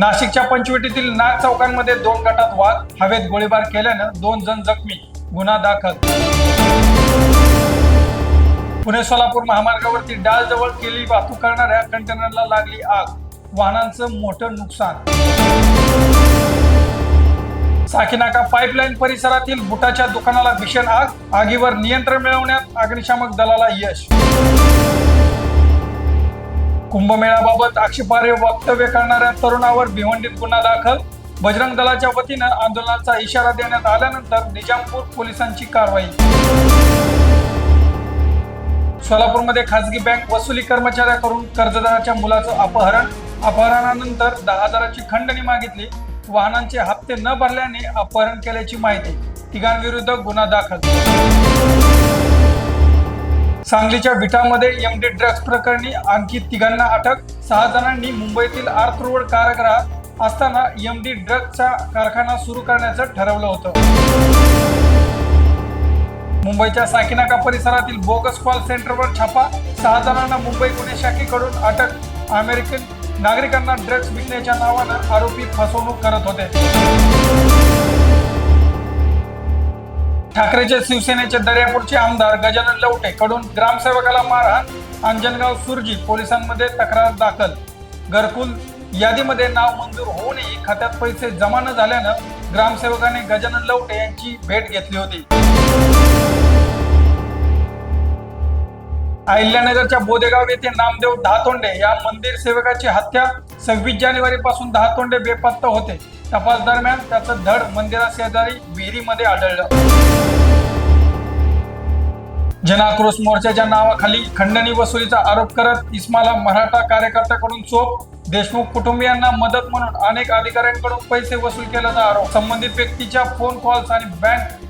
नाशिकच्या पंचवटीतील नाग चौकांमध्ये दोन गटात वाद हवेत गोळीबार केल्यानं दोन जण जखमी गुन्हा दाखल. पुणे सोलापूर महामार्गावरती डाळजवळ केली वाहतूक करणाऱ्या कंटेनरला लागली आग वाहनांचं मोठं नुकसान. साकीनाका पाईपलाईन परिसरातील बुटाच्या दुकानाला भीषण आग आगीवर नियंत्रण मिळवण्यात अग्निशामक दलाला यश. कुंभमेळ्याबाबत आक्षेपार्ह वक्तव्य करणाऱ्या तरुणावर भिवंडीत गुन्हा दाखल. बजरंग दलाच्या वतीनं आंदोलनाचा इशारा देण्यात आल्यानंतर निजामपूर पोलिसांची कारवाई. सोलापूरमध्ये खासगी बँक वसुली कर्मचाऱ्याकडून कर्जदाराच्या मुलाचं अपहरण. अपहरणानंतर दहा हजाराची खंडणी मागितली. वाहनांचे हप्ते न भरल्याने अपहरण केल्याची माहिती. तिघांविरुद्ध गुन्हा दाखल. सांगलीच्या विटामध्ये एमडी ड्रग्ज प्रकरणी आणखी तिघांना अटक. सहा जणांनी मुंबईतील आर्थ रोड कारागृहात असताना एमडी ड्रग्जचा कारखाना सुरू करण्याचं ठरवलं होतं. मुंबईच्या साकीनाका परिसरातील बोगस कॉल सेंटरवर छापा. सहा जणांना मुंबई गुन्हे शाखेकडून अटक. अमेरिकन नागरिकांना ड्रग्ज विकण्याच्या नावानं आरोपी फसवणूक करत होते. ठाकरेच्या शिवसेनेचे दर्यापूरचे आमदार गजानन लवटे कडून ग्रामसेवकाला मारहाण अंजनगाव सुरजी पोलिसांमध्ये तक्रार दाखल. घरकुल यादीमध्ये नाव मंजूर होऊनही खात्यात पैसे जमा न झाल्यानं ग्रामसेवकाने गजानन लवटे यांची भेट घेतली होती. अहिल्यानगरच्या बोदेगाव येथे नामदेव दहातोंडे या मंदिर सेवकाची हत्या सव्वीस जानेवारी पासून दहातोंडे बेपत्ता होते. तपास दरम्यान त्याचं धड मंदिराशेजारी विहिरीमध्ये आढळलं. जनाक्रोश मोर्चाच्या नावाखाली खंडणी वसुलीचा आरोप करत इस्माला मराठा कार्यकर्त्याकडून चोप देशमुख कुटुंबियांना मदत म्हणून अनेक अधिकाऱ्यांकडून पैसे वसूल केल्याचा आरोप. संबंधित व्यक्तीच्या फोन कॉल्स आणि बँक